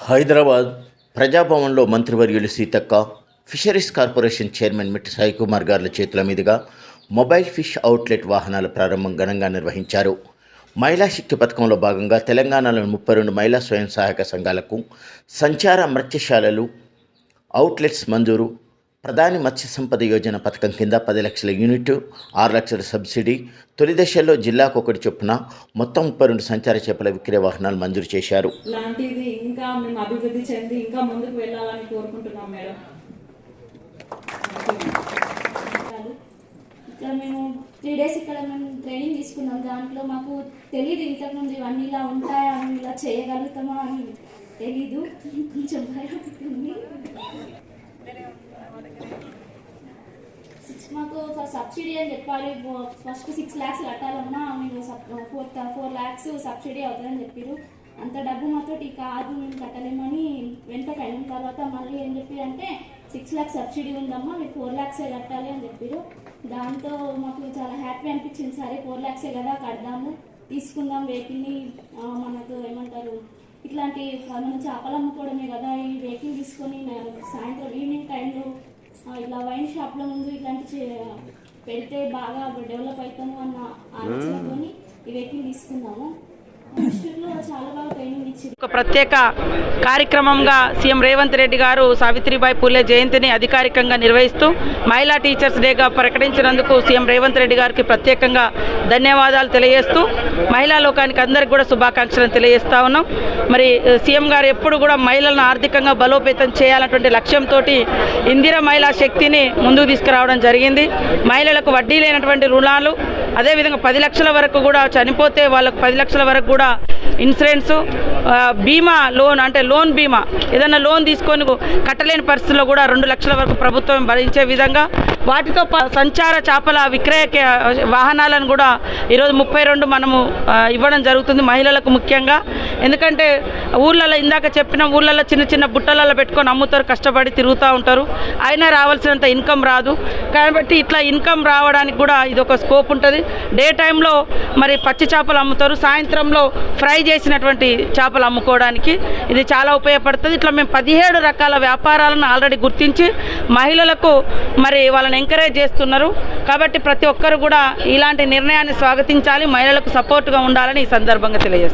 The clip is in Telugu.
హైదరాబాద్ ప్రజాభవన్లో మంత్రివర్యులు Seethakka fisheries corporation chairman Mettu Saikumar గార్ల చేతుల మీదుగా మొబైల్ ఫిష్ అవుట్లెట్ వాహనాల ప్రారంభం ఘనంగా నిర్వహించారు. మహిళా శక్తి పథకంలో భాగంగా తెలంగాణలోని ముప్పై రెండు మహిళా స్వయం సహాయక సంఘాలకు సంచార మత్స్యశాలలు అవుట్లెట్స్ మంజూరు ప్రధాని మత్స్య సంపద యోజన పథకం కింద పది లక్షల యూనిట్ ఆరు లక్షల సబ్సిడీ. తొలి దశల్లో జిల్లాకు ఒకటి చొప్పున మొత్తం ముప్పై రెండు సంచార చేపల విక్రయ వాహనాలు మంజూరు చేశారు. లాంటిది ఇంకా మేము అభివృద్ధి చెంది ఇంకా ముందుకు వెళ్ళాలని కోరుకుంటున్నాం మేడం. ఇక్కడ మేము త్రీ డేస్ ఇక్కడ మేము ట్రైనింగ్ తీసుకున్నాం. దాంట్లో మాకు తెలియదు ఇంతకుముందు ఇవన్నీ ఇలా ఉంటాయా ఇలా చేయగలుగుతామా అని తెలీదు. కొంచెం భయం మాకు సబ్సిడీ అని చెప్పారు. ఫస్ట్ సిక్స్ ల్యాక్స్ కట్టాలన్నా మీరు ఫోర్ ఫోర్ ల్యాక్స్ సబ్సిడీ అవుతుందని చెప్పారు. అంత డబ్బు మాతో కాదు మేము కట్టలేమని వెంటకి అయిన తర్వాత మళ్ళీ ఏం చెప్పారు అంటే సిక్స్ ల్యాక్స్ సబ్సిడీ ఉందమ్మా మీరు ఫోర్ ల్యాక్సే కట్టాలి అని చెప్పారు. దాంతో మాకు చాలా హ్యాపీ అనిపించింది. సరే ఫోర్ ల్యాక్సే కదా కడదాము తీసుకుందాం వెహికల్ని మనకు ఏమంటారు ఇట్లాంటి మనం చేపలు అమ్ముకోవడమే కదా ఈ తీసుకొని సాయంత్రం ఈవినింగ్ టైంలో ఇలా వైన్ షాప్లో ముందు ఇట్లాంటి చే- పెడితే బాగా డెవలప్ అవుతాము అన్న ఆలోచనతోని ఈ వెహికల్ తీసుకున్నాము. ఒక ప్రత్యేక కార్యక్రమంగా సీఎం రేవంత్ రెడ్డి గారు సావిత్రిబాయి పూలే జయంతిని అధికారికంగా నిర్వహిస్తూ మహిళా టీచర్స్ డేగా ప్రకటించినందుకు సీఎం రేవంత్ రెడ్డి గారికి ప్రత్యేకంగా ధన్యవాదాలు తెలియజేస్తూ మహిళా లోకానికి అందరికీ కూడా శుభాకాంక్షలు తెలియజేస్తా ఉన్నాం. మరి సీఎం గారు ఎప్పుడు కూడా మహిళలను ఆర్థికంగా బలోపేతం చేయాలన్నటువంటి లక్ష్యంతో ఇందిర మహిళా శక్తిని ముందుకు తీసుకురావడం జరిగింది. మహిళలకు వడ్డీ లేనటువంటి రుణాలు అదేవిధంగా పది లక్షల వరకు కూడా చనిపోతే వాళ్ళకు పది లక్షల వరకు కూడా ఇన్సూరెన్స్ బీమా లోన్ అంటే లోన్ బీమా. ఏదైనా లోన్ తీసుకొని కట్టలేని పరిస్థితుల్లో కూడా రెండు లక్షల వరకు ప్రభుత్వం భరించే విధంగా వాటితో పా- సంచార చేపల విక్రయ వాహనాలను కూడా ఈరోజు ముప్పై రెండు మనము ఇవ్వడం జరుగుతుంది మహిళలకు ముఖ్యంగా. ఎందుకంటే ఊళ్ళల్లో ఇందాక చెప్పిన ఊళ్ళల్లో చిన్న చిన్న బుట్టలలో పెట్టుకొని అమ్ముతారు కష్టపడి తిరుగుతూ ఉంటారు. అయినా రావాల్సినంత ఇన్కమ్ రాదు. కాబట్టి ఇట్లా ఇన్కమ్ రావడానికి కూడా ఇది ఒక స్కోప్ ఉంటుంది. డే టైంలో మరి పచ్చి చేపలు అమ్ముతారు. సాయంత్రంలో ఫ్రై చేసినటువంటి చేపలు అమ్ముకోవడానికి. ఇది చాలా ఉపయోగపడుతుంది. ఇట్లా మేము పదిహేడు రకాల వ్యాపారాలను ఆల్రెడీ గుర్తించి మహిళలకు మరి వాళ్ళని ఎంకరేజ్ చేస్తున్నారు. కాబట్టి ప్రతి ఒక్కరు కూడా ఇలాంటి నిర్ణయాన్ని స్వాగతించాలి. మహిళలకు సపోర్ట్గా ఉండాలని ఈ సందర్భంగా తెలియజేస్తారు